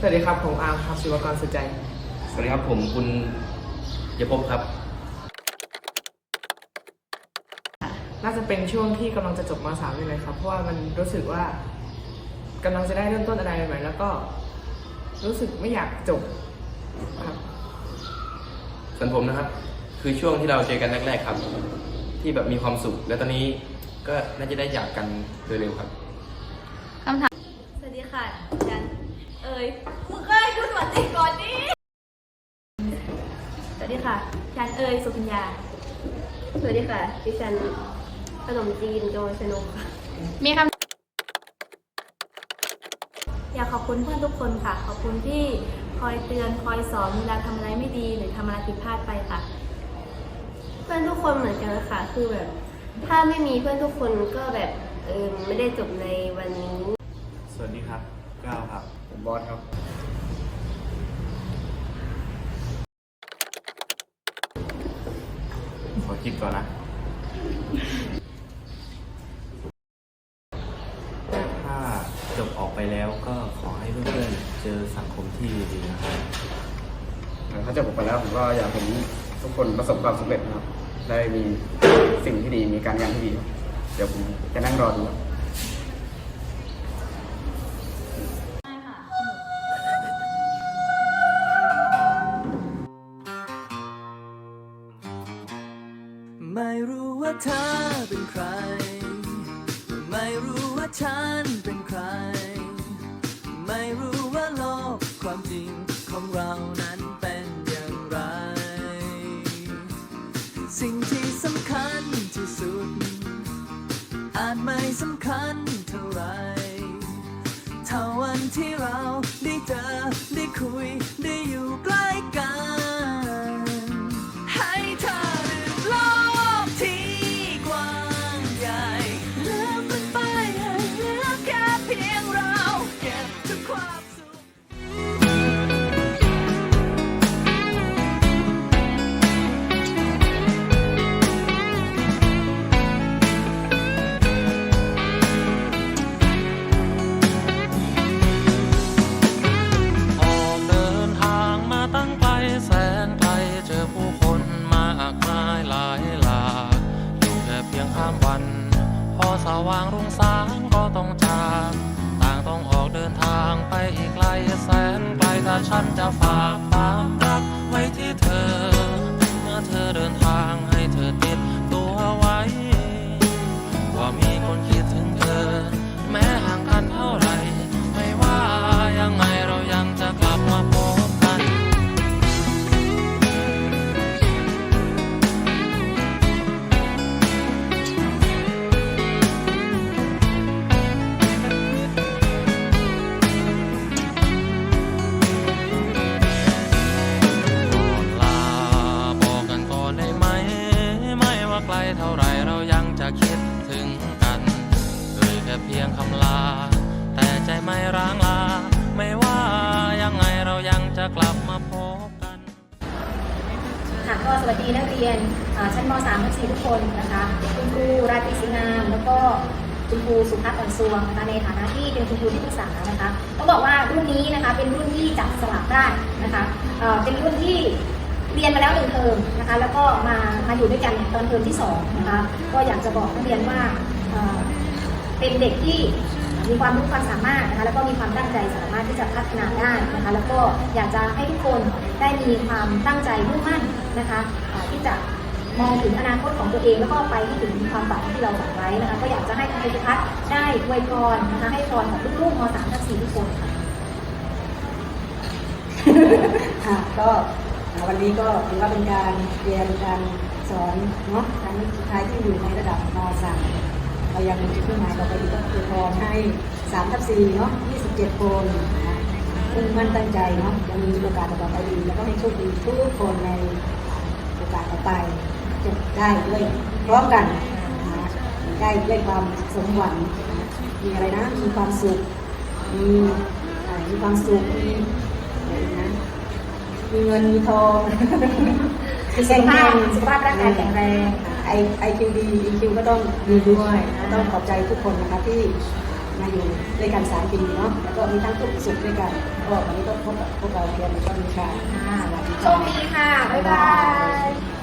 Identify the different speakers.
Speaker 1: สวัสดีครับ ผมอาร์มครับศิวกรสุใจ
Speaker 2: สวัสดีครับผมคุณเยภพครับ
Speaker 1: น่าจะเป็นช่วงที่กำลังจะจบมสามนี่เลยครับ เพราะว่ามันรู้สึกว่ากำลังจะได้เริ่มต้นอะไรใหม่ๆแล้วก็รู้สึกไม่อยากจบครับ
Speaker 2: ส่วนผมนะครับ คือช่วงที่เราเจอกันแรก ๆ ครับ ที่แบบมีความสุข แล้วตอนนี้ก็น่าจะได้จากกันโดยเร็วครับ
Speaker 3: สวัสดีค่ะฉัน เอ่ยมึงเอ้ยดูสวัสดีก่อนดิสวัสดีค่ะฉันเอ่ยสุพิญญา สวัสดีค่ะดิฉันขนมจีนโดยชนกค่ะ
Speaker 4: มีคำ
Speaker 3: อยากขอบคุณเพื่อนทุกคนค่ะ ขอบคุณที่คอยเตือนคอยสอนเวลาทำอะไรไม่ดีหรือทำอะไรผิดพลาดไปค่ะ เพื่อนทุกคนเหมือนกันค่ะ คือแบบ ถ้าไม่มีเพื่อนทุกคนก็แบบเออไม่ได้จบในวันนี้
Speaker 5: สวัสดีครับก้าวครับ ผมบอสครับ ขอคิดก่อนนะถ้าจบออกไปแล้วก็ขอให้เพื่อนๆเจอสังคมที่ดีนะครับ
Speaker 6: ถ้าจบออกไปแล้วผมก็อยากเห็นทุกคนประสบความสำเร็จนะครับ ได้มีสิ่งที่ดีมีการงานที่ดี เดี๋ยวผมจะนั่งรอดู
Speaker 7: ไม่รู้ว่าเธอเป็นใคร ไม่รู้ว่าฉันเป็นใคร ไม่รู้ว่าโลกความจริงของเรานั้นเป็นอย่างไร สิ่งที่สำคัญที่สุด อาจไม่สำคัญเท่าไรเท่าวันที่เราได้เจอได้คุย ข้า
Speaker 8: มวัน พอสว่างรุ่งสางก็ต้องจากต่างต้องออกเดินทางไปอีกไกลแสนไกลถ้าฉันจะฝากความรักไว้ที่เธอ เท่าไรเรายังจะคิดถึงกันเอ่ยแค่เพียงคำลา แต่ใจไม่ร้างลา ไม่ว่ายังไงเรายังจะกลับมาพบกัน
Speaker 4: ค่ะก็สวัสดีนักเรียนชั้นม .3 ทั้ง4ทุกคนนะคะคุณครูราตรีศรีงามแล้วก็คุณครูสุภัสอ่อนซวงนะคะในฐานะที่เป็นคุณครูที่ปรึกษานะคะต้องบอกว่ารุ่นนี้นะคะเป็นรุ่นที่จับสลากได้นะคะเป็นรุ่นที่ เรียนมาแล้วหนึ่งเทอมนะคะ แล้วก็มามาอยู่ด้วยกันตอนเทอมที่สองนะคะ ก็อยากจะบอกนักเรียนว่าเป็นเด็กที่มีความรู้ความสามารถนะคะ แล้วก็มีความตั้งใจสามารถที่จะพัฒนาได้นะคะ แล้วก็อยากจะให้ทุกคนได้มีความตั้งใจมุ่งมั่นนะคะที่จะมองถึงอนาคตของตัวเองแล้วก็ไปให้ถึงความฝันที่เราฝันไว้นะคะ ก็อยากจะให้คุณพิพัฒน์ได้อวยพรนะคะให้พรกับลูกๆม .3 ทั้ง4ทุกคนค่ะ
Speaker 9: ก็ วันนี้ก็ถือว่าเป็นการเรียนการสอนเนาะครั้งสุดท้ายที่อยู่ในระดับม .3 เรายังมีจุดมุ่งหมายต่อไปอีกก็คือพรให้3ทับ4เนาะ27 คนนะคะมุ่งมั่นตั้งใจเนาะยังมีโอกาสต่อไปอีกแล้วก็ให้โชคดีทุกคนในโอกาสต่อไปจะได้ด้วยพร้อมกันนะได้ด้วยความสมหวังมีอะไรนะมีความสุขมีมีความสุขมี มีเงินมีทอง
Speaker 4: สุขภาพสุขภาพร่างกายแข็งแรง
Speaker 9: ไอไอคิวดีอีคิวก็ต้องดีด้วยก็ต้องขอบใจทุกคนนะคะที่มาอยู่ด้วยกันสามปีเนาะแล้วก็มีทั้งทุกข์สุขด้วยกันก็วันนี้ก็พบกับพวกเราเรียนก็มีค่ะ
Speaker 4: ค่ะ
Speaker 9: สวัสดี
Speaker 4: โช
Speaker 9: ค่ะ
Speaker 4: คดีค่ะ บ๊ายบาย